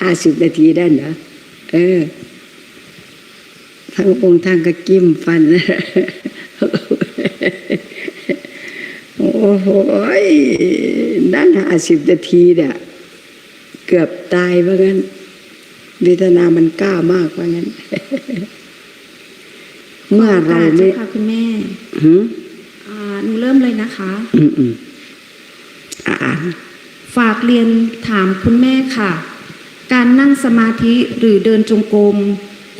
ห้าสิบนาทีได้เหรอเออทั้งองค์ท่านก็กิ้มฟันโอ้โหยนั่นห้าสิบนาทีเนี่ยเกือบตายว่างั้นเวทนามันกล้ามากว่างั้น เมื่อเราโอกาสไม่เจ้าค่ะคุณแม่หืมอ่าหนูเริ่มเลยนะคะ อืมอืมอ่าอ่าฝากเรียนถามคุณแม่ค่ะ การนั่งสมาธิหรือเดินจงกรม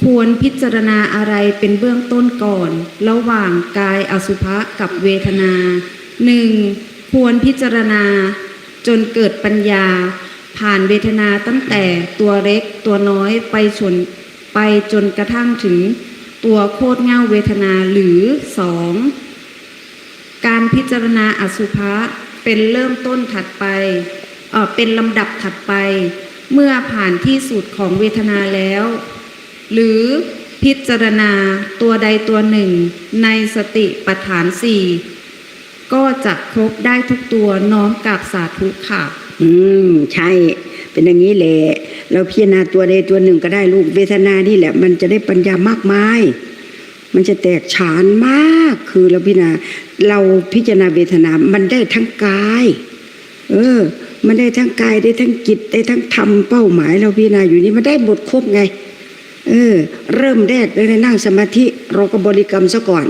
ควรพิจารณาอะไรเป็นเบื้องต้นก่อน ระหว่างกายอสุภะกับเวทนาหนึ่งควรพิจารณาจนเกิดปัญญา ผ่านเวทนาตั้งแต่ตัวเล็กตัวน้อยไปชนไปจนกระทั่งถึงตัวโคตรเง่าเวทนาหรือสองการพิจารณาอสุภะเป็นเริ่มต้นถัดไปเออเป็นลำดับถัดไป เมื่อผ่านที่สุดของเวทนาแล้ว หรือพิจารณาตัวใดตัวหนึ่งในสติปัฏฐานสี่ก็จะครบได้ทุกตัวน้อมกับสาธุค่ะ อืม ใช่ เป็นอย่างนี้แหละเราพิจารณาตัวใดตัวหนึ่งก็ได้ลูกเวทนานี่แหละ มันจะได้ปัญญามากมาย มันจะแตกฉานมากคือเราพิจารณาเราพิจารณาเวทนา มันได้ทั้งกาย เออ มันได้ทั้งกายได้ทั้งจิตได้ทั้งธรรมเป้าหมายเราพิจารณาอยู่นี่มันได้บทครบไง เออ เริ่มแรกเลยนั่งสมาธิเราก็บริกรรมซะก่อน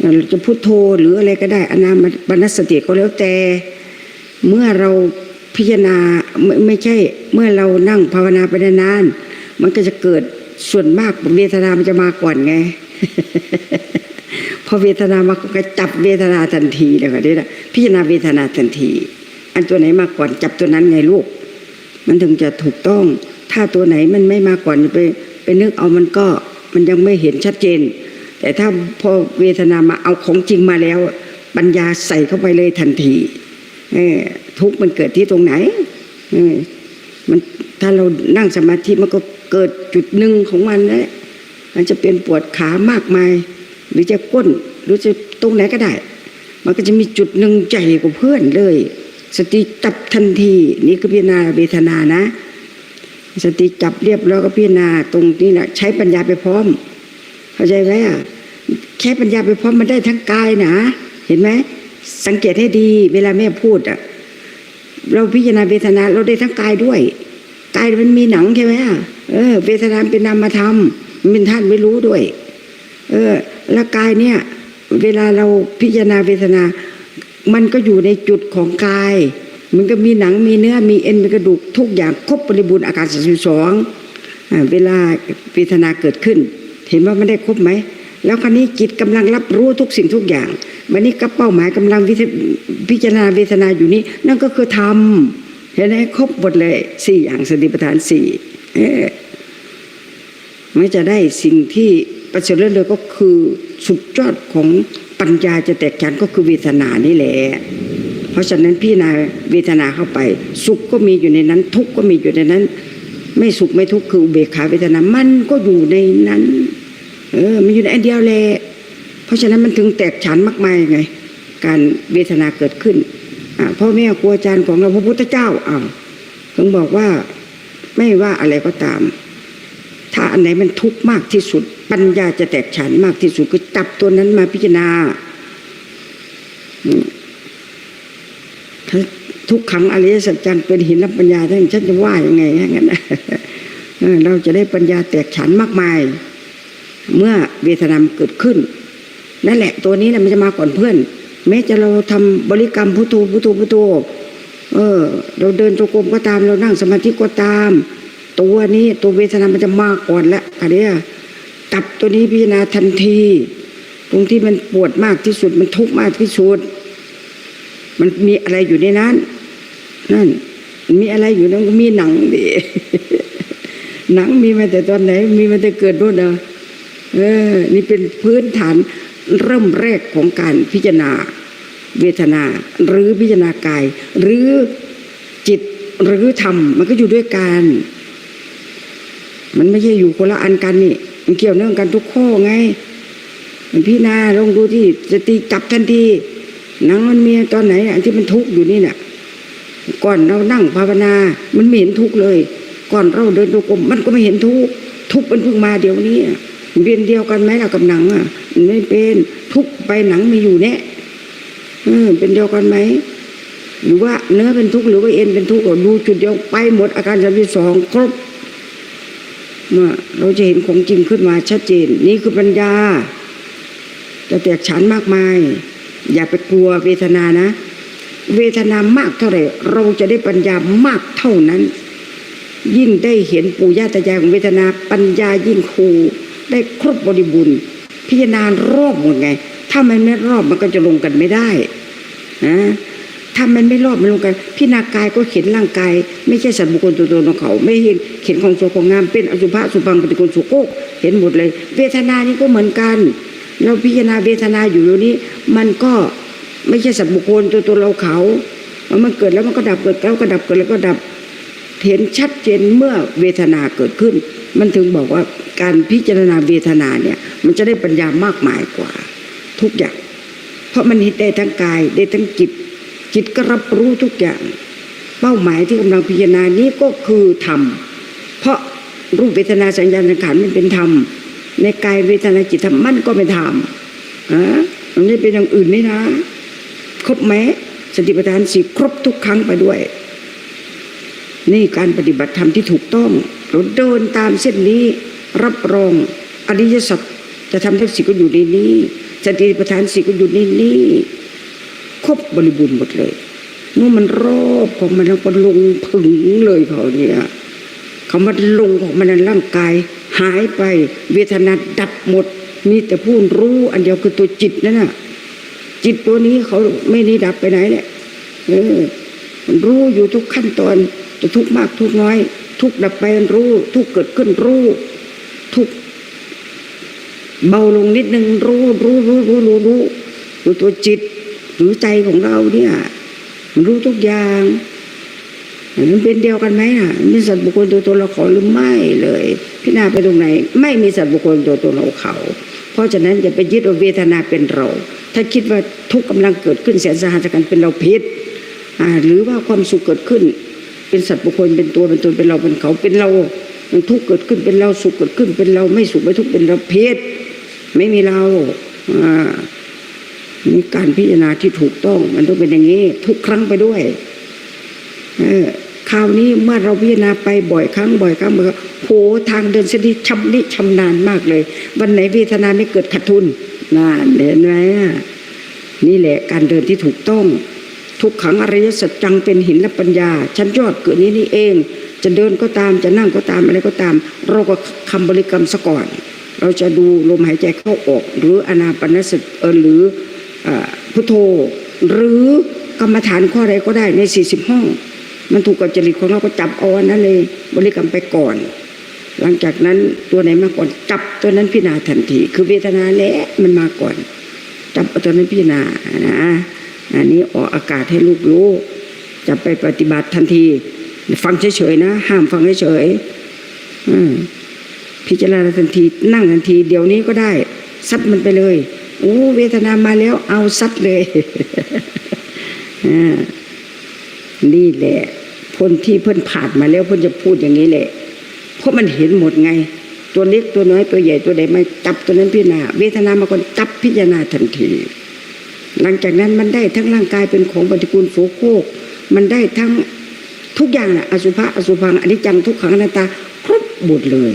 เราจะพุโทโธหรืออะไรก็ได้อนาบนสติก็แล้วแต่ เมื่อเราพิจารณาไม่ไม่ใช่ เมื่อเรานั่งภาวนาไปนานๆมันก็จะเกิดส่วนมากเวทนามันจะมาก่อนไงพอเวทนามาก็จับเวทนาทันทีเลยค่ะนี่แหละพิจารณาเวทนาทันที อันตัวไหนมาก่อนจับตัวนั้นไงลูก มันถึงจะถูกต้อง ถ้าตัวไหนมันไม่มาก่อนไปไปนึกเอามันก็มันยังไม่เห็นชัดเจน แต่ถ้าพอเวทนามาเอาของจริงมาแล้ว ปัญญาใส่เข้าไปเลยทันทีทุกมันเกิดที่ตรงไหนมันถ้าเรานั่งสมาธิมันก็เกิดจุดหนึ่งของมันนะมันจะเป็นปวดขามากมาย หรือจะก้น หรือจะตรงไหนก็ได้ มันก็จะมีจุดหนึ่งใจกว่าเพื่อนเลย สติจับทันที นี่ก็พิจารณาเวทนานะ สติจับเรียบแล้วก็พิจารณาตรงนี้นะใช้ปัญญาไปพร้อม เข้าใจไหมอะใช้ปัญญาไปพร้อมมันได้ทั้งกายนะเห็นไหมสังเกตให้ดี เวลาแม่พูดอะเราพิจารณาเวทนาเราได้ทั้งกายด้วยกายมันมีหนังใช่ไหมอะเออเวทนาเป็นนามธรรมมันเป็นท่านไม่รู้ด้วย เออ แล้วกายเนี่ย เวลาเราพิจารณาเวทนา มันก็อยู่ในจุดของกาย มันก็มีหนังมีเนื้อมีเอ็นมีกระดูกทุกอย่างครบบริบูรณ์อาการสสิบสองเวลาเวทนาเกิดขึ้น เห็นว่ามันได้ครบไหมแล้วคราวนี้จิตกำลังรับรู้ทุกสิ่งทุกอย่าง วันนี้ก็เป้าหมายกำลังพิจารณาเวทนาอยู่นี้ นั่นก็คือธรรมเห็นไหมครบหมดเลยสี่อย่างสติปัฏฐานสี่ไม่จะได้สิ่งที่ประเสริฐเลิศเลยก็คือสุดยอดของ ปัญญาจะแตกฉานก็คือเวทนานี่แหละเพราะฉะนั้นพี่นาเวทนาเข้าไป สุขก็มีอยู่ในนั้น ทุกข์ก็มีอยู่ในนั้น ไม่สุขไม่ทุกข์คืออุเบกขาเวทนามันก็อยู่ในนั้น เออมันอยู่ในอันเดียวแหละเพราะฉะนั้นมันถึงแตกฉานมากมายไง การเวทนาเกิดขึ้นพ่อแม่ครูอาจารย์ของเราพระพุทธเจ้าอ้าวถึงบอกว่าไม่ว่าอะไรก็ตาม ถ้าอันไหนมันทุกข์มากที่สุด ปัญญาจะแตกฉานมากที่สุดก็จับตัวนั้นมาพิจารณาอืมถ้าทุกขังอริยสัจจังเป็นหินรับปัญญาท่านฉันจะว่ายังไงงั้นเราจะได้ปัญญาแตกฉานมากมาย เมื่อเวทนามเกิดขึ้น นั่นแหละ ตัวนี้แหละมันจะมาก่อนเพื่อน แม้จะเราทำบริกรรมพุทโธพุทโธพุทโธเออ เราเดินจงกรมก็ตาม เรานั่งสมาธิก็ตาม ตัวนี้ตัวเวทนามันจะมาก่อนแล้วอะเนี้ย ตับตัวนี้พิจารณาทันที ตรงที่มันปวดมากที่สุด มันทุกข์มากที่สุด มันมีอะไรอยู่ในนั้น นั่น มีอะไรอยู่นั้นก็มีหนังดิหนังมีมาแต่ตอนไหน มีมาแต่เกิดนู่นนะเออ นี่เป็นพื้นฐานเริ่มแรกของการพิจารณาเวทนา หรือพิจารณากาย หรือจิตหรือธรรม มันก็อยู่ด้วยกัน มันไม่ใช่อยู่คนละอันกันนี่ มันเกี่ยวเนื่องกันทุกข้อไง มันพี่นาลองดูที่สติจับทันทีหนังมันมีตอนไหนอันที่มันทุกข์อยู่นี่น่ะ ก่อนเรานั่งภาวนา มันไม่เห็นทุกข์เลย ก่อนเราเดินดูกรมมันก็ไม่เห็นทุกข์ทุกข์มันเพิ่งมาเดี๋ยวนี้อะมันเดียวกันไหมล่ะกับหนังอะมันไม่เป็นทุกข์ไปหนังมีอยู่เนี่ยเออเป็นเดียวกันไหมหรือว่าเนื้อเป็นทุกข์หรือว่าเอ็นเป็นทุกข์ก็ดูจุดเดียวไปหมดอาการสามสิบสองครบ เมื่อเราจะเห็นของจริงขึ้นมาชัดเจน นี่คือปัญญาจะแตกฉานมากมาย อย่าไปกลัวเวทนานะ เวทนามากเท่าไหร่ เราจะได้ปัญญามากเท่านั้น ยิ่งได้เห็นปู่ย่าตายายของเวทนาปัญญายิ่งคูได้ครบบริบูรณ์พิจารณารอบหมดไง ถ้ามันไม่รอบมันก็จะลงกันไม่ได้นะถ้ามันไม่รอบมันลงกันพิจารณากายก็เห็นร่างกาย ไม่ใช่สัตว์บุคคลตัวตนของเขา ไม่เห็นเห็นของสวยของงามเป็นอสุภะสุพังปฏิกูลสุโกเห็นหมดเลย เวทนานี่ก็เหมือนกัน เราพิจารณาเวทนาอยู่อยู่นี้ มันก็ไม่ใช่สัตว์บุคคลตัวตนเราเขามันเกิดแล้วมันก็ดับเกิดแล้วก็ดับเกิดแล้วก็ดับเห็นชัดเจนเมื่อเวทนาเกิดขึ้น มันถึงบอกว่าการพิจารณาเวทนาเนี่ย มันจะได้ปัญญามากมายกว่า ทุกอย่าง เพราะมันเห็นได้ทั้งกายได้ทั้งจิตจิตก็รับรู้ทุกอย่าง เป้าหมายที่กำลังพิจารณานี้ก็คือธรรม เพราะรูปเวทนาสัญญาสังขารมันเป็นธรรม ในกายเวทนาจิตธรรมมันก็เป็นธรรมอะมันไม่เป็นอย่างอื่นนี่นะ ครบไหมสติปัฏฐานสี่ครบทุกครั้งไปด้วย นี่การปฏิบัติธรรมที่ถูกต้องเราเดินตามเส้นนี้รับรองอริยสัจจะทำทั้งสี่ก็อยู่ในนี้สติปัฏฐานสี่ก็อยู่ในนี้ครบบริบูรณ์หมดเลย เมื่อมันรอบของมันแล้วก็ลงถึงเลยเขาเนี่ยคำว่าลงของมันในร่างกาย หายไป เวทนาดับหมด มีแต่ผู้รู้ อันเดียวคือตัวจิตนั่นน่ะ จิตตัวนี้เขาไม่ได้ดับไปไหนเนี่ยเออมันรู้อยู่ทุกขั้นตอนจะทุกข์มากทุกข์น้อย ทุกข์ดับไปรู้ ทุกข์เกิดขึ้นรู้ ทุกข์เบาลงนิดนึงรู้รู้รู้รู้รู้รู้ตัวจิตหรือใจของเราเนี่ย รู้ทุกอย่างมันเป็นเดียวกันไหมอะมีสัตว์บุคคลตัวตนเราเขาหรือไม่เลย พิจารณาไปตรงไหน ไม่มีสัตว์บุคคลตัวตนเราเขา เพราะฉะนั้นอย่าไปยึดว่าเวทนาเป็นเรา ถ้าคิดว่าทุกกำลังเกิดขึ้นแสนสาหัสกันเป็นเราพิษหรือว่าความสุขเกิดขึ้น เป็นสัตว์บุคคลเป็นตัวเป็นตนเป็นเราเป็นเขาเป็นเรามันทุกเกิดขึ้นเป็นเราสุขเกิดขึ้น เป็นเราไม่สุขไม่ทุกข์เป็นเราพิษไม่มีเราอ่า นี่การพิจารณาที่ถูกต้อง มันต้องเป็นอย่างนี้ ทุกครั้งไปด้วยเออคราวนี้เมื่อเราพิจารณาไปบ่อยครั้งบ่อยครั้งบ่อยครั้งโหทางเดินเส้นนี้ชำนิชำนาญมากเลย วันไหนเวทนาไม่เกิดขาดทุนนานเห็นไหมนี่แหละการเดินที่ถูกต้อง ทุกขังอริยสัจจังเป็นหินและปัญญา ชั้นยอดเกิดนี้นี่เอง จะเดินก็ตามจะนั่งก็ตามอะไรก็ตาม เราก็คำบริกรรมซะก่อน เราจะดูลมหายใจเข้าออก หรืออนาปนสติเอหรือ พุทโธหรือกรรมฐานข้อใดก็ได้ในสี่สิบห้อง มันถูกกับจริตของเราก็จับเอาอันนั้นเลย บริกรรมไปก่อน หลังจากนั้นตัวไหนมาก่อนจับตัวนั้นพิจารณาทันที คือเวทนาและมันมาก่อน จับตัวนั้นพิจารณานะอันนี้ออกอากาศให้ลูกรู้จะไปปฏิบัติทันที ฟังเฉยๆนะ ห้ามฟังเฉยๆพิจารณาทันที นั่งทันที เดี๋ยวนี้ก็ได้ซัดมันไปเลย อ้เวทนามาแล้วเอาซัดเลยนี่แหละคนที่เพิ่นผ่านมาแล้วเพิ่นจะพูดอย่างนี้แหละ เพราะมันเห็นหมดไง ตัวเล็กตัวน้อยตัวใหญ่ตัวใดไม่จับตัวนั้นพิจารณาเวทนามาก่อนจับพิจารณาทันที หลังจากนั้นมันได้ทั้งร่างกายเป็นของปฏิกูลโสโครกมันได้ทั้งทุกอย่างนะอสุภะอสุพังอนิจจังทุกขังอนัตตาครบหมดเลย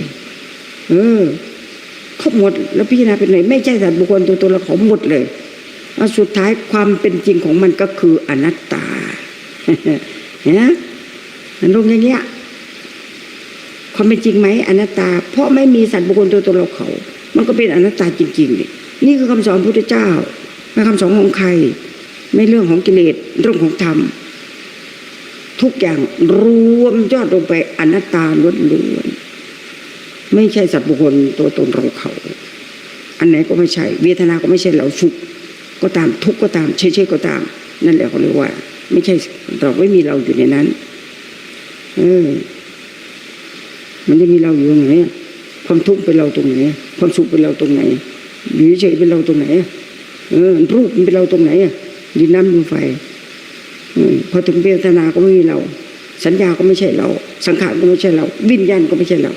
เออ ครบหมด แล้วพิจารณาเป็นไงไม่ใช่สัตว์บุคคลตัวตนเราของหมดเลยสุดท้ายความเป็นจริงของมันก็คืออนัตตาเนี่ยมันลงอย่างเงี้ยความเป็นจริงไหมอนัตตา เพราะไม่มีสัตว์บุคคลตัวตนเราเขา มันก็เป็นอนัตตาจริงๆนี่นี่คือคำสอนพระพุทธเจ้าไม่คำสอนของใคร ไม่เรื่องของกิเลสเรื่องของธรรม ทุกอย่างรวมยอดลงไปอนัตตาล้วน ไม่ใช่สัตว์บุคคลตัวตนเราเขา อันไหนก็ไม่ใช่ เวทนาก็ไม่ใช่เราสุขก็ตามทุกข์ก็ตามเฉยๆก็ตาม นั่นแหละเขาเรียกว่า ไม่ใช่เราไม่มีเราอยู่ในนั้น เออ มันจะมีเราอยู่ตรงไหนความทุกข์เป็นเราตรงไหนความสุขเป็นเราตรงไหนอยู่เฉยเป็นเราตรงไหนเออรูปมันเป็นเราตรงไหนดินน้ำลมไฟเออพอถึงเวทนาก็ไม่มีเรา สัญญาก็ไม่ใช่เรา สังขารก็ไม่ใช่เรา วิญญาณก็ไม่ใช่เรา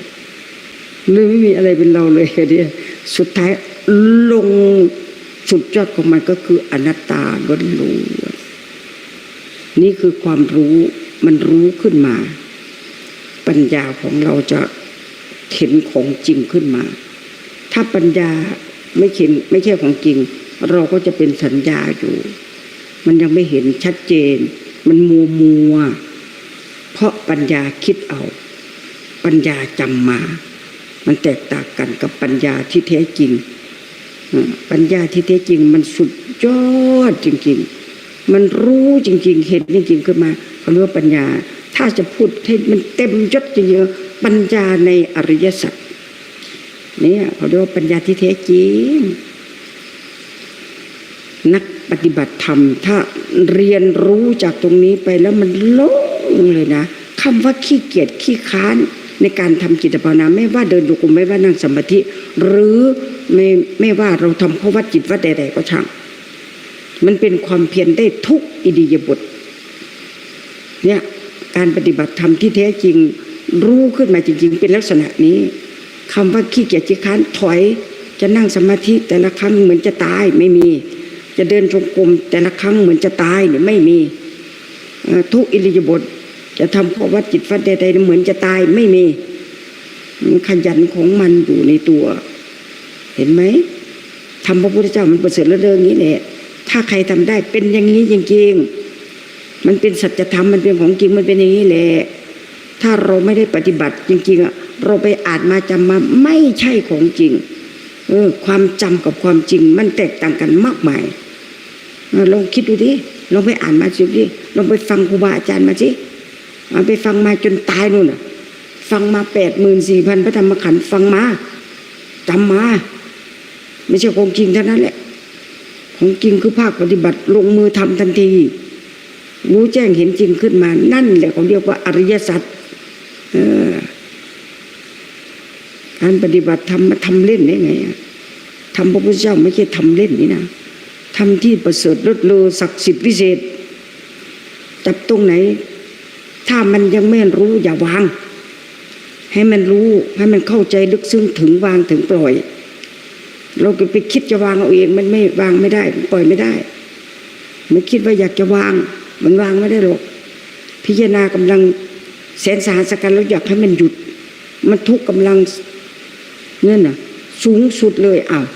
เลยไม่มีอะไรเป็นเราเลยเนี่ยสุดท้ายลงสุดยอดของมันก็คืออนัตตาล้วนๆนี่คือความรู้มันรู้ขึ้นมา ปัญญาของเราจะเห็นของจริงขึ้นมา ถ้าปัญญาไม่เห็นไม่ใช่ของจริง เราก็จะเป็นสัญญาอยู่ มันยังไม่เห็นชัดเจน มันมัวมัว เพราะปัญญาคิดเอา ปัญญาจำมา มันแตกต่างกันกับปัญญาที่แท้จริง ปัญญาที่แท้จริงมันสุดยอดจริง ๆ มันรู้จริง ๆ เห็นจริงๆขึ้นมาเขาเรียกว่าปัญญา ถ้าจะพูดให้มันเต็มยศเยอะๆปัญญาในอริยสัจเนี่ยเขาเรียกว่าปัญญาที่แท้จริง นักปฏิบัติธรรม ถ้าเรียนรู้จากตรงนี้ไปแล้วมันโล่งเลยนะคำว่าขี้เกียจขี้ค้าน ในการทำจิตภาวนาไม่ว่าเดินโยกมไม่ว่านั่งสมาธิ หรือไม่ไม่ว่าเราทำภาวะจิตว่าใดๆก็ช่าง มันเป็นความเพียรได้ทุกอิริยาบถเนี่ยการปฏิบัติธรรมที่แท้จริงรู้ขึ้นมาจริง ๆ เป็นลักษณะนี้คำว่าขี้เกียจขี้ค้านถอย จะนั่งสมาธิแต่ละครั้งเหมือนจะตายไม่มี จะเดินจงกรมแต่ละครั้งเหมือนจะตายเนี่ยไม่มีทุกอิริยาบถ จะทำภาวะจิตฟัดใดๆเหมือนจะตายไม่มีมันขยันของมันอยู่ในตัว เห็นไหมทำพระพุทธเจ้ามันประเสริฐแล้วเรื่องนี้แหละถ้าใครทำได้เป็นอย่างนี้จริงๆมันเป็นสัจธรรมมันเป็นของจริงมันเป็นอย่างนี้แหละถ้าเราไม่ได้ปฏิบัติจริงๆอะเราไปอ่านมาจำมาไม่ใช่ของจริง เออ ความจำกับความจริง มันแตกต่างกันมากมายลองคิดดูดิลองไปอ่านมาสิดิลองไปฟังครูบาอาจารย์มาสิ เอาไปฟังมาจนตายนู่นน่ะฟังมาแปดหมื่นสี่พันพระธรรมขันธ์ฟังมาจำมา ไม่ใช่ของจริงเท่านั้นแหละ ของจริงคือภาคปฏิบัติลงมือทำทันที รู้แจ้งเห็นจริงขึ้นมา นั่นแหละเขาเรียกว่าอริยสัจการปฏิบัติทำมาทำเล่นได้ไงทำพระพุทธเจ้าไม่ใช่ทำเล่นนี่นะทำที่ประเสริฐลดเลอศักดิ์สิทธิ์วิเศษจับตรงไหน ถ้ามันยังไม่รู้อย่าวาง ให้มันรู้ให้มันเข้าใจลึกซึ้งถึงวางถึงปล่อย เราก็ไปคิดจะวางเอาเองมันไม่วางไม่ได้ปล่อยไม่ได้มันคิดว่าอยากจะวาง มันวางไม่ได้หรอก พิจารณากำลังแสนสาหัสกันแล้วอยากให้มันหยุด มันทุกข์กำลังเนี่ยนะสูงสุดเลยอ้าว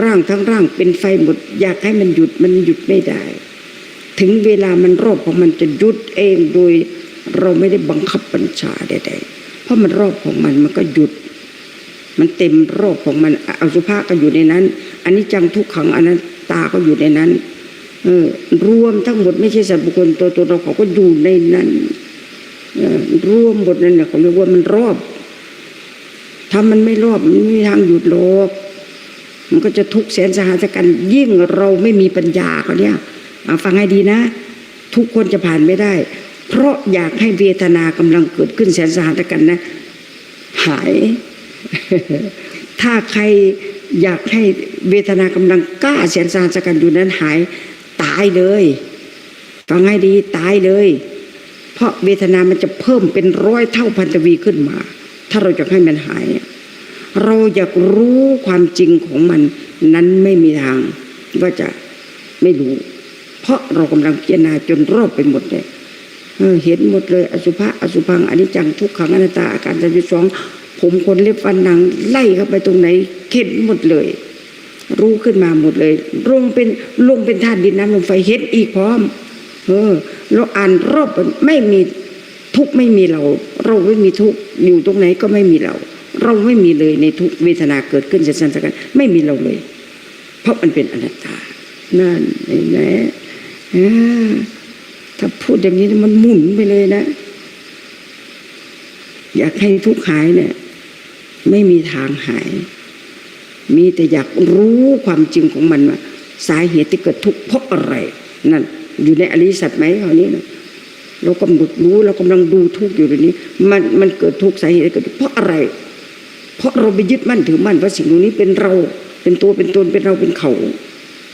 ร่างทั้งร่างเป็นไฟหมด อยากให้มันหยุดมันหยุดไม่ได้ ถึงเวลามันรอบของมันจะหยุดเองโดย เราไม่ได้บังคับบัญชาใดๆเพราะมันรอบของมันมันก็หยุด มันเต็มรอบของมันอสุภะก็อยู่ในนั้นอันนี้จังทุกขังอนัตตาก็อยู่ในนั้น เออรวมทั้งหมดไม่ใช่สัตว์บุคคลตัวตัวเราเขาก็อยู่ในนั้นรวมหมดนั่นแหละเขาเรียกว่ามันรอบถ้ามันไม่รอบมันไม่มีทางหยุดหรอกมันก็จะทุกข์แสนสาหัสกันยิ่งเราไม่มีปัญญาเขาเนี่ย ฟังให้ดีนะ ทุกคนจะผ่านไม่ได้ เพราะอยากให้เวทนากำลังเกิดขึ้นแสนสาหัสกันนะ หาย ถ้าใครอยากให้เวทนากำลังกล้าแสนสาหัสกันอยู่นั้นหาย ตายเลยฟังให้ดีตายเลย เพราะเวทนามันจะเพิ่มเป็นร้อยเท่าพันตวีขึ้นมา ถ้าเราอยากให้มันหาย เราอยากรู้ความจริงของมันนั้นไม่มีทางว่าจะไม่รู้ เพราะเรากำลังพิจารณาจนรอบไปหมดเลยเห็นหมดเลย อสุภะอสุพังอนิจจังทุกขังอนัตตาอาการสามสิบสองผมคนเล็บฟันหนังไล่เข้าไปตรงไหนเข็ดหมดเลย รู้ขึ้นมาหมดเลยลงเป็นลงเป็นธาตุดินน้ำลมไฟเห็นอีกพร้อม เออเราอ่านรอบไม่มีทุกไม่มีเรา เราไม่มีทุกอยู่ตรงไหนก็ไม่มีเรา เราไม่มีเลยในทุกเวทนาเกิดขึ้นจะสันสกันไม่มีเราเลย เพราะมันเป็นอนัตตานั่นเห็นไหมอ่ ถ้าพูดอย่างนี้มันหมุนไปเลยนะ อยากให้ทุกข์หายเนี่ย ไม่มีทางหาย มีแต่อยากรู้ความจริงของมันว่าสาเหตุที่เกิดทุกข์เพราะอะไร นั่น อยู่ในอริสัจไหมคราวนี้นะเรากำหนดรู้เรากำลังดูทุกข์อยู่เดี๋ยวนี้ มันมันเกิดทุกข์สาเหตุเกิดทุกข์เพราะอะไร เพราะเราไปยึดมั่นถือมั่นว่าสิ่งนี้เป็นเรา เป็นตัวเป็นตนเป็นเราเป็นเขา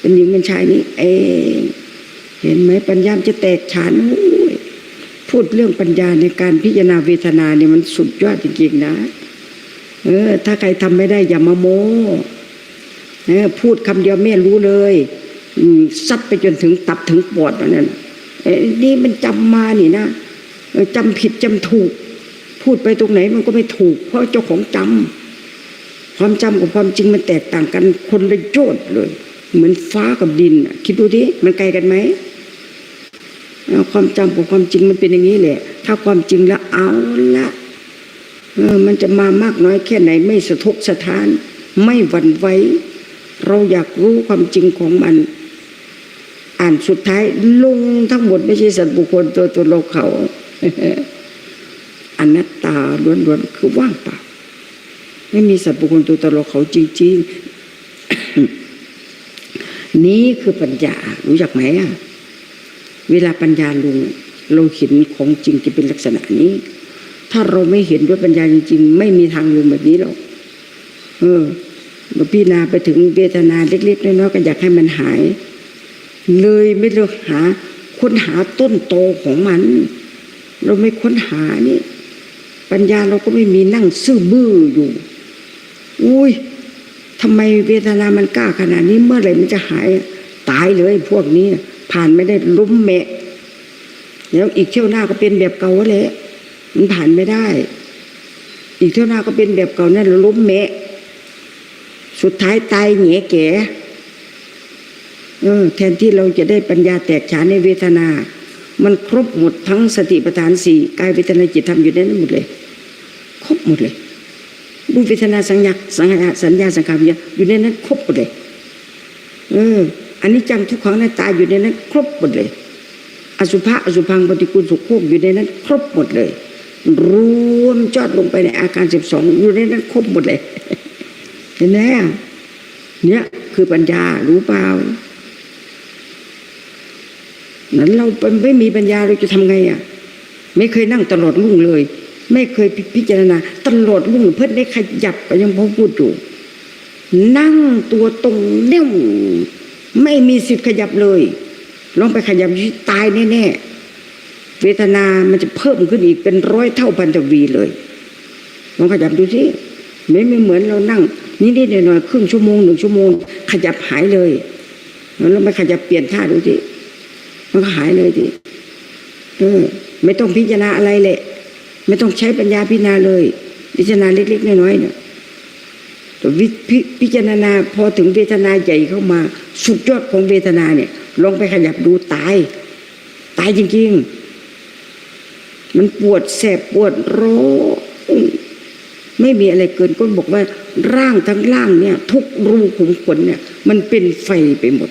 เป็นหญิงเป็นชายนี้เอง เห็นไหมปัญญามจะแตกฉานพูดเรื่องปัญญาในการพิจารณาเวทนาเนี่ยมันสุดยอดจริงๆนะ เออ ถ้าใครทำไม่ได้อย่ามาโม้เออพูดคำเดียวแม่รู้เลยซัดไปจนถึงตับถึงปอดนั่นเอ,อ้นี่มันจำมานี่นะจำผิดจำถูก พูดไปตรงไหนมันก็ไม่ถูก เพราะเจ้าของจำความจำกับความจริงมันแตกต่างกันคนละโจทย์เลย เหมือนฟ้ากับดินคิดดูดิมันไกลกันไหม ความจำกับความจริงมันเป็นอย่างนี้แหละ ถ้าความจริงแล้วเอาละเออมันจะมามากน้อยแค่ไหนไม่สะทกสะท้าน ไม่หวั่นไหวเราอยากรู้ความจริงของมัน อ่านสุดท้ายลงทั้งหมดไม่ใช่สัตว์บุคคลตัวตัวเราเขาอนัตตาล้วนๆคือว่างเปล่าไม่มีสัตว์บุคคลตัวตนเราเขาจริง ๆ นี้คือปัญญารู้จักไหมอะ เวลาปัญญาลุงเราเห็นของจริงจะเป็นลักษณะนี้ ถ้าเราไม่เห็นด้วยปัญญาจริงๆไม่มีทางลุงแบบนี้หรอกเออเราพี่นาไปถึงเวทนาเล็กๆน้อยๆก็อยากให้มันหาย เลยไม่เลือกหา ค้นหาต้นโตของมัน เราไม่ค้นหานี่ ปัญญาเราก็ไม่มีนั่งซื่อบื้ออยู่ อุ้ยทำไมเวทนามันกล้าขนาดนี้เมื่อไหร่มันจะหาย ตายเลยพวกนี้ ผ่านไม่ได้ล้มแมะแล้วอีกเที่ยวหน้าก็เป็นแบบเก่าแหละมันผ่านไม่ได้ อีกเที่ยวหน้าก็เป็นแบบเก่านั่นล้มแมะสุดท้ายตายเหงียแก่เออแทนที่เราจะได้ปัญญาแตกฉานในเวทนา มันครบหมดทั้งสติปัฏฐานสี่กายเวทนาจิตธรรมอยู่ในนั้นหมดเลย ครบหมดเลยรูปเวทนาสัญญาสัญญาสัญญาสังขารวิญญาณอยู่ในนั้นครบหมดเลย เออ อันนี้จังทุกขังหน้าตาอยู่ในนั้น ครบหมดเลย อสุภะอสุพังปฏิกูลสุขโภคอยู่ในนั้น ครบหมดเลย รวมจอดลงไปในอาการสิบสองอยู่ในนั้นครบหมดเลย เห็นไหมอะเนี่ยคือปัญญารู้เปล่านั้นเราไม่มีปัญญาเราจะทำไงอะ ไม่เคยนั่งตลอดรุ่งเลย ไม่เคยพิจารณา ตลอดรุ่งเพื่อได้ขยับก็ยังพอพูดอยู่นั่งตัวตรงเน่ว ไม่มีสิทธิ์ขยับเลย ลองไปขยับตายแน่ๆ เวทนามันจะเพิ่มขึ้นอีกเป็นร้อยเท่าพันทวีเลย ลองขยับดูสิไม่ไม่เหมือนเรานั่งนิดๆหน่อยๆครึ่งชั่วโมงหนึ่งชั่วโมง ขยับหายเลยแล้วเราไปขยับเปลี่ยนท่าดูสิมันก็หายเลยทีเออ ไม่ต้องพิจารณาอะไรเลยไม่ต้องใช้ปัญญาพิจารณาเลย พิจารณาเล็กๆน้อยๆเนี่ย วิพิพิจารณาพอถึงเวทนาใหญ่เข้ามา สุดยอดของเวทนาเนี่ย ลองไปขยับดูตาย ตายจริง ๆ มันปวดแสบปวดร้อนไม่มีอะไรเกินก้นบอกว่า ร่างทั้งร่างเนี่ย ทุกรูขุมขนเนี่ย มันเป็นไฟไปหมด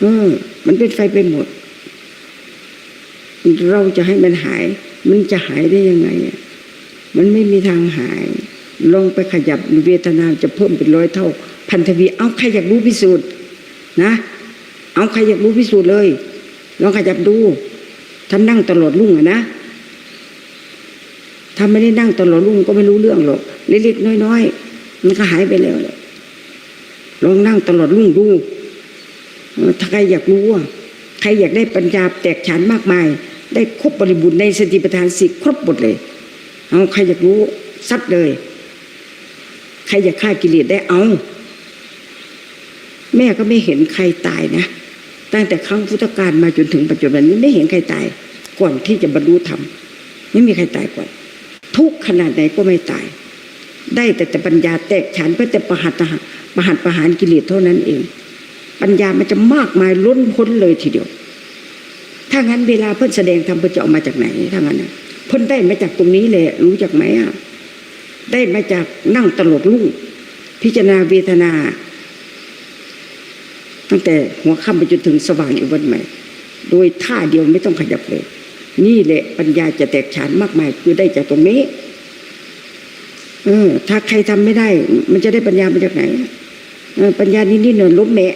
เออ มันเป็นไฟไปหมด เราจะให้มันหาย มันจะหายได้ยังไงมันไม่มีทางหาย ลองไปขยับเวทนาจะเพิ่มเป็นร้อยเท่า พันทวีเอาใครอยากรู้พิสูจน์นะ เอาใครอยากรู้พิสูจน์เลยลองขยับดูท่านนั่งตลอดรุ่งอะนะถ้าไม่ได้นั่งตลอดรุ่งก็ไม่รู้เรื่องหรอกเล็กๆน้อยๆมันก็หายไปแล้วแหละลองนั่งตลอดรุ่งดูถ้าใครอยากรู้ว่าใครอยากได้ปัญญาแตกฉานมากมาย ได้ครบบริบูรณ์ในสติปัฏฐานสี่ครบหมดเลย เอาใครอยากรู้ซัดเลย ใครอยากฆ่ากิเลสได้เอา แม่ก็ไม่เห็นใครตายนะ ตั้งแต่ครั้งพุทธกาลมาจนถึงปัจจุบันนี้ไม่เห็นใครตาย ก่อนที่จะบรรลุธรรมไม่มีใครตายก่อน ทุกขนาดไหนก็ไม่ตาย ได้แต่แต่ปัญญาแตกฉานเพื่อแต่ประหัตประหัตประหารกิเลสเท่านั้นเอง ปัญญามันจะมากมายล้นพ้นเลยทีเดียว ถ้างั้นเวลาเพิ่อนแสดงธรรมเพิ่นจะเอามาจากไหนถ้างั้นเพิ่อนได้มาจากตรงนี้แหละรู้จักไหมอะ ได้มาจากนั่งตลอดลุ่งพิจารณาเวทนา ตั้งแต่หัวค่ำไปจนถึงสว่างอีกวันใหม่ โดยท่าเดียวไม่ต้องขยับเลย นี่แหละปัญญาจะแตกฉานมากมาย คือได้จากตรงนี้ เออ ถ้าใครทำไม่ได้ มันจะได้ปัญญามาจากไหนเออปัญญานิดๆหน่อยล้มแมะ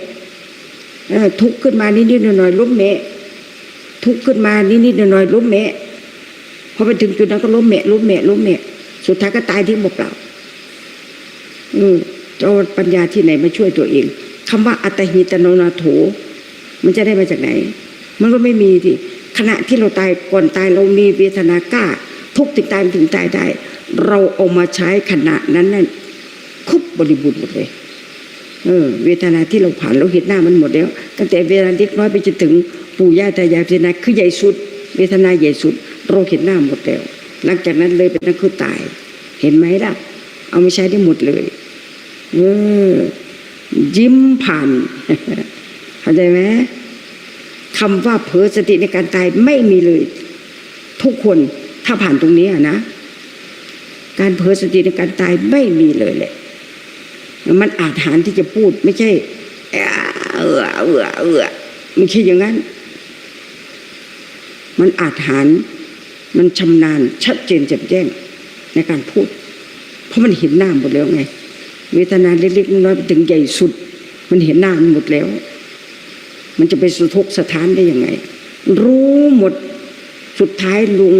เออทุกข์ขึ้นมานิดๆหน่อยๆล้มแมะทุกข์ขึ้นมานิดๆหน่อยๆล้มแมะพอไปถึงจุดนั้นก็ล้มแมะล้มแมะล้มแมะ สุดท้ายก็ตายทิ้งหมดเปล่าอืมเอาปัญญาที่ไหนมาช่วยตัวเองคำว่าอัตหิตโนนาโถ มันจะได้มาจากไหน มันก็ไม่มีที่ขณะที่เราตายก่อนตายเรามีเวทนากล้า ทุกข์ถึงตายถึงตายได้ เราเอามาใช้ขณะนั้นนั่นครบบริบูรณ์หมดเลยเออเวทนาที่เราผ่านเราเห็นหน้ามันหมดแล้วตั้งแต่เวลาเล็กน้อยไปจนถึงปู่ย่าตายายเวทนาคือใหญ่สุด เวทนาใหญ่สุดเราเห็นหน้าหมดแล้ว หลังจากนั้นเลยเป็นนั่นคือตาย เห็นไหมล่ะ เอามาใช้ได้หมดเลย เออ ยิ้มผ่านเข้าใจไหมคำว่าเผลอสติในการตายไม่มีเลย ทุกคนถ้าผ่านตรงนี้นะการเผลอสติในการตายไม่มีเลยแหละ มันอาจหารที่จะพูดไม่ใช่เออเออเออเออไม่ใช่อย่างนั้น มันอาจหาร มันชำนาญชัดเจนแจ่มแจ้งในการพูด เพราะมันเห็นหน้าหมดแล้วไง เวทนาเล็กๆน้อยๆไปถึงใหญ่สุด มันเห็นหน้ามันหมดแล้ว มันจะไปสุทกสถานได้ยังไง รู้หมดสุดท้ายลง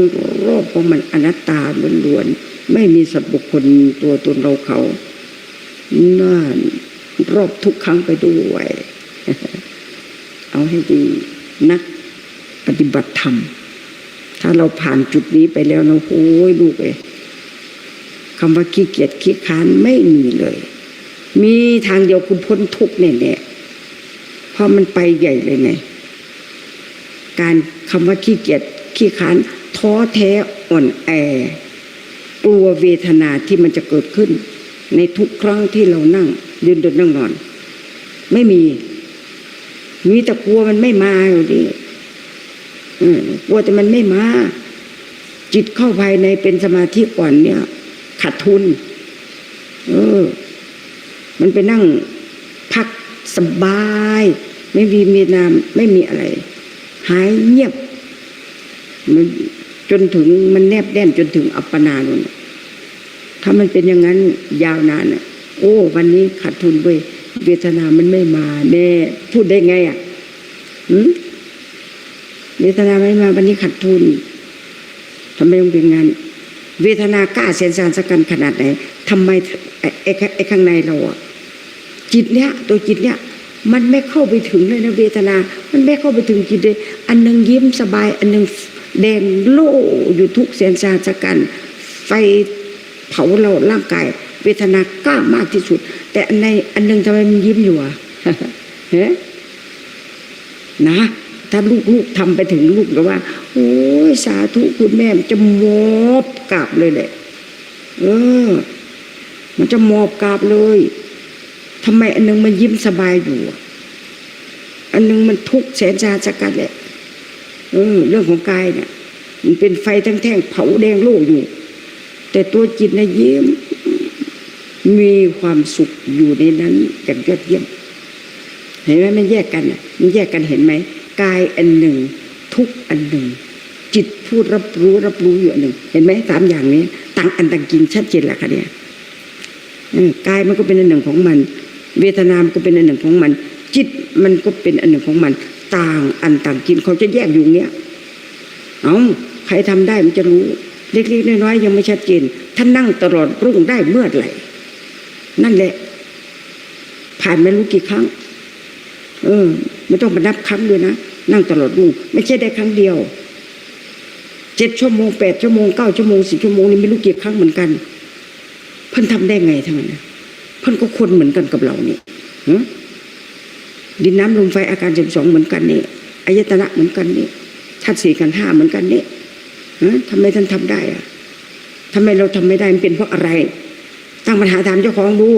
รอบของมันอนัตตาล้วนๆไม่มีสัตว์บุคคลตัวตนเราเขาน่ารอบทุกครั้งไปด้วย เอาให้ดีนักปฏิบัติธรรม ถ้าเราผ่านจุดนี้ไปแล้วนะโอ้ยลูกเอ้ยคำว่าขี้เกียจขี้ค้านไม่มีเลย มีทางเดียวคุณพ้นทุกข์แน่ๆเพราะมันไปใหญ่เลยไง การคำว่าขี้เกียจขี้ค้านท้อแท้อ่อนแอกลัวเวทนาที่มันจะเกิดขึ้น ในทุกครั้งที่เรานั่ง ยืนเดินนั่งนอน ไม่มี มีแต่กลัวมันไม่มาอยู่ดี กลัวแต่มันไม่มา จิตเข้าภายในเป็นสมาธิก่อนเนี่ย ขาดทุน เออ มันไปนั่งพักสบาย ไม่มีมีนามไม่มีอะไร หายเงียบ มันจนถึงมันแนบแน่นจนถึงอัปปนาโนนถ้ามันเป็นอย่างนั้นยาวนานอะ โอ้ วันนี้ขาดทุนด้วยเวทนามันไม่มาแน่พูดได้ไงอะหืม เวทนาไม่มาวันนี้ขาดทุนทำไมต้องเป็นงั้นเวทนากล้าเสียนสารสกันขนาดไหนทำไมไอ้ไอ้ข้างในเราอะจิตเนี้ยตัวจิตเนี้ยมันไม่เข้าไปถึงเลยนะเวทนา มันไม่เข้าไปถึงจิตเลย อันหนึ่งยิ้มสบาย อันหนึ่งแดงโล่อยู่ทุกเสียนสารสกัน ไฟเผาเราร่างกาย เวทนากล้ามากที่สุด แต่อันในอันหนึ่งทำไมมันยิ้มอยู่อะเฮ้นะ ถ้าลูกๆทำไปถึงลูกก็ว่า โอ้ยสาธุคุณแม่มันจะมอบกราบเลยแหละเออ มันจะมอบกราบเลยทำไมอันหนึงมันยิ้มสบายอยู่อันหนึงมันทุกข์แสนสาสกันแหละเออ เรื่องของกายเนี่ยมันเป็นไฟแท่งๆเผาแดงโล่อยู่ แต่ตัวจิตนะยิ้ม มีความสุขอยู่ในนั้นอย่างยอดเยี่ยม เห็นไหมมันแยกกันอะมันแยกกันเห็นไหม กายอันหนึ่ง ทุกอันหนึ่ง จิตพูดรับรู้รับรู้อยู่อันหนึ่ง เห็นไหมสามอย่างนี้ต่างอันต่างกินชัดเจนแล้วค่ะเนี่ยกายมันก็เป็นอันหนึ่งของมัน เวทนามก็เป็นอันหนึ่งของมัน จิตมันก็เป็นอันหนึ่งของมัน ต่างอันต่างกินเขาจะแยกอยู่เงี้ยเอาใครทำได้มันจะรู้เล็กๆน้อยๆยังไม่ชัดเจนท่านนั่งตลอดรุ่งได้เมื่อไหร่นั่นแหละ ผ่านไม่รู้กี่ครั้ง เออไม่ต้องมานับครั้งด้วยนะ นั่งตลอดรุ่งไม่ใช่ได้ครั้งเดียวเจ็ดชั่วโมงแปดชั่วโมงเก้าชั่วโมงสิบชั่วโมงนี่ไม่รู้กี่ครั้งเหมือนกันเพิ่นทำได้ไงทั้งนั้นนะเพิ่นก็คนเหมือนกันกับเรานี่หึดินน้ำลมไฟอาการสิบสองเหมือนกันนี่อายตนะเหมือนกันนี่ธาตุสี่กันห้าเหมือนกันนี่ฮะทำไมท่านทำได้อะทำไมเราทำไม่ได้มันเป็นเพราะอะไรตั้งปัญหาถามเจ้าของดู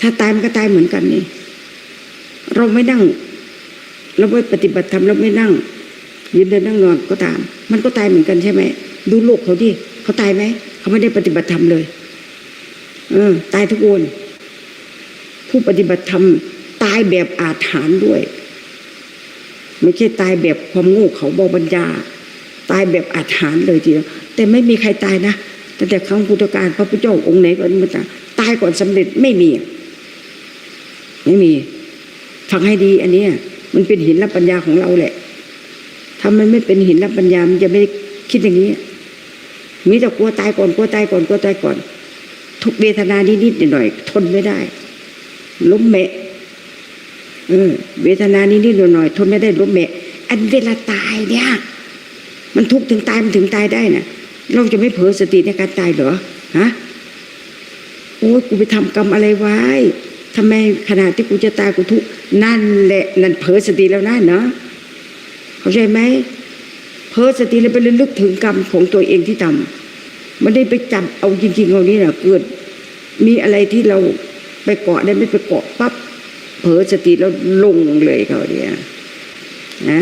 ถ้าตายมันก็ตายเหมือนกันนี่ เราไม่นั่ง เราไม่ปฏิบัติธรรมเราไม่นั่งยืนเดินนั่งนอนก็ตาม มันก็ตายเหมือนกันใช่ไหมดูโลกเขาดิเขาตายไหมเขาไม่ได้ปฏิบัติธรรมเลย เออ ตายทุกคนผู้ปฏิบัติธรรมตายแบบอาถรรพ์ด้วย ไม่ใช่ตายแบบความโง่เขาบาปัญญา ตายแบบอาถรรพ์เลยทีเดียวแต่ไม่มีใครตายนะตั้งแต่ครั้งพุทธกาลพระพุทธเจ้าองค์ไหนก็ไม่ตายตายก่อนสำเร็จไม่มี ไม่มีฟังให้ดีอันเนี้ย มันเป็นหินรับปัญญาของเราแหละถ้ามันไม่เป็นหินรับปัญญา มันจะไม่คิดอย่างนี้ มีแต่กลัวตายก่อนกลัวตายก่อนกลัวตายก่อน ทุกเวทนานิดๆหน่อยๆทนไม่ได้ ล้มแมะเออเวทนานิดๆหน่อยๆทนไม่ได้ล้มแมะอันเวลาตายเนี่ย มันทุกข์ถึงตายมันถึงตายได้น่ะ เราจะไม่เผลอสติในการตายเหรอฮะโอ้ยกูไปทำกรรมอะไรไว้ ทำไมขณะที่กูจะตายกูทุกนั่นแหละนั่นเผลอสติแล้วนะเนาะเข้าใจไหมเผลอสติแล้วไปลึกถึงกรรมของตัวเองที่ทำไม่ได้ไปจับเอาจริงๆเอานี่นะเกิด มีอะไรที่เราไปเกาะได้ไม่ไปเกาะปั๊บเผลอสติแล้วลงเลยเขาเนี่ยนะ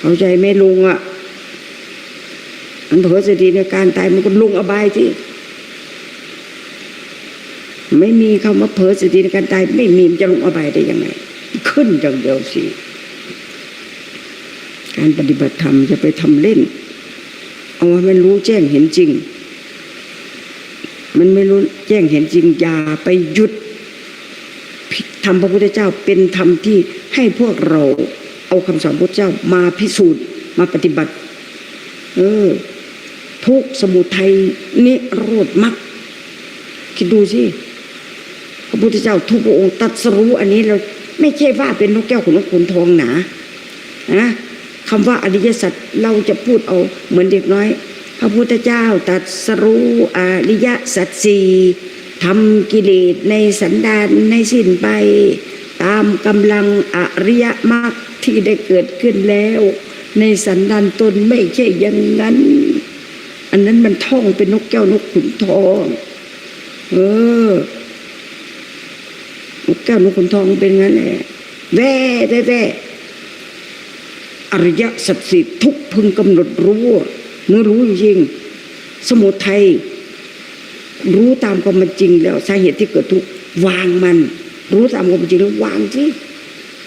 เข้าใจไหมลงอะมันเผลอสติในการตายมันก็ลงอบายที่ ไม่มีคำว่าเผลอสติในการตายไม่มีจะลงอบายได้ยังไง ขึ้นอย่างเดียวสิการปฏิบัติธรรมจะไปทำเล่น เอาให้มันรู้แจ้งเห็นจริง มันไม่รู้แจ้งเห็นจริงอย่าไปหยุดธรรมพระพุทธเจ้าเป็นธรรมที่ให้พวกเรา เอาคำสอนพระเจ้ามาพิสูจน์มาปฏิบัติ เออ ทุกสมุทัยนิโรธมรรคคิดดูสิ พระพุทธเจ้าทุกพระองค์ตัดสรู้อันนี้เราไม่ใช่ว่าเป็นนกแก้วขนนกขุนทองหนานะคำว่าอริยสัจเราจะพูดเอาเหมือนเด็กน้อย พระพุทธเจ้าตัดสรู้อริยสัจสี่ทำกิเลสในสันดานในสิ้นไป ตามกำลังอริยมรรคที่ได้เกิดขึ้นแล้ว ในสันดานตนไม่ใช่อย่างนั้น อันนั้นมันท่องเป็นนกแก้วนกขุนทอง เออ แก้วนกขุนทองเป็นงั้นแหละแว่แว่แว่อริยสัจสิทุกพึงกำหนดรู้เมื่อรู้จริง สมุทัยรู้ตามความเป็นจริงแล้วสาเหตุที่เกิดทุกวางมัน รู้ตามความเป็นจริงแล้ววางสิ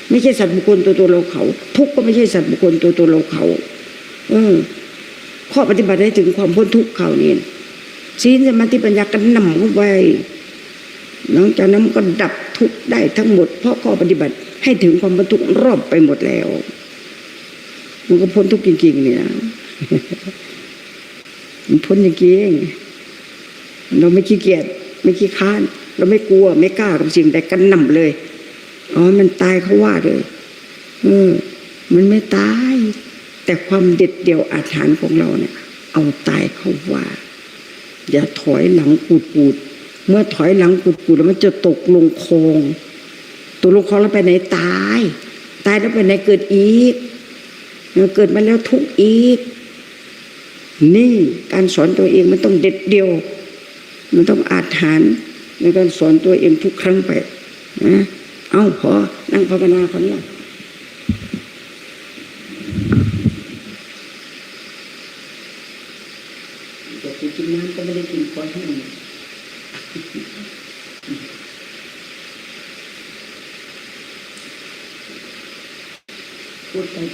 ไม่ใช่สัตว์บุคคลตัวตัวเราเขา ทุกก็ไม่ใช่สัตว์บุคคลตัวตัวเราเขา เออ ข้อปฏิบัติให้ถึงความพ้นทุกข์เขาเนี่ศีลสมาธิปัญญากันนำเข้าไปหลังจากนั้นก็ดับ ทุกได้ทั้งหมด เพราะข้อปฏิบัติให้ถึงความพ้นทุกรอบไปหมดแล้ว มันก็พ้นทุกจริงๆเนี่ยมันพ้นจริงๆเราไม่ขี้เกียจไม่ขี้ค้าน เราไม่กลัวไม่กล้ากับสิ่งใดกันนำเลยอ๋อมันตายเขาว่าเลยเออ มันไม่ตาย แต่ความเด็ดเดี่ยวอาถรรพ์ของเราเนี่ย เอาตายเขาว่า อย่าถอยหลังปูดปูด เมื่อถอยหลังปูดปูดๆแล้วมันจะตกลงคลองตกลงคลองแล้วไปไหนตาย ตายแล้วไปไหนเกิดอีกเกิดมาแล้วทุกอีก นี่การสอนตัวเองมันต้องเด็ดเดียว มันต้องอาถรรพ์ในการสอนตัวเองทุกครั้งไปนะเอ้าพอนั่งภาวนาคนละ แต่จริงๆน้ำก็ไม่ได้กินคอแห้ง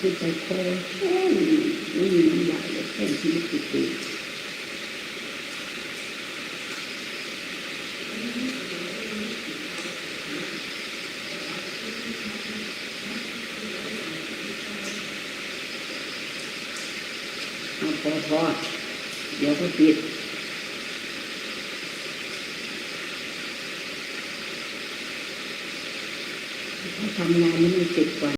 พูดไปพูดไปคอแห้งไม่มีน้ำลายเลยแห้งชีวิตติดตัวเอาพอพอเดี๋ยวก็ปิดทำงานนี้มันเจ็บกว่า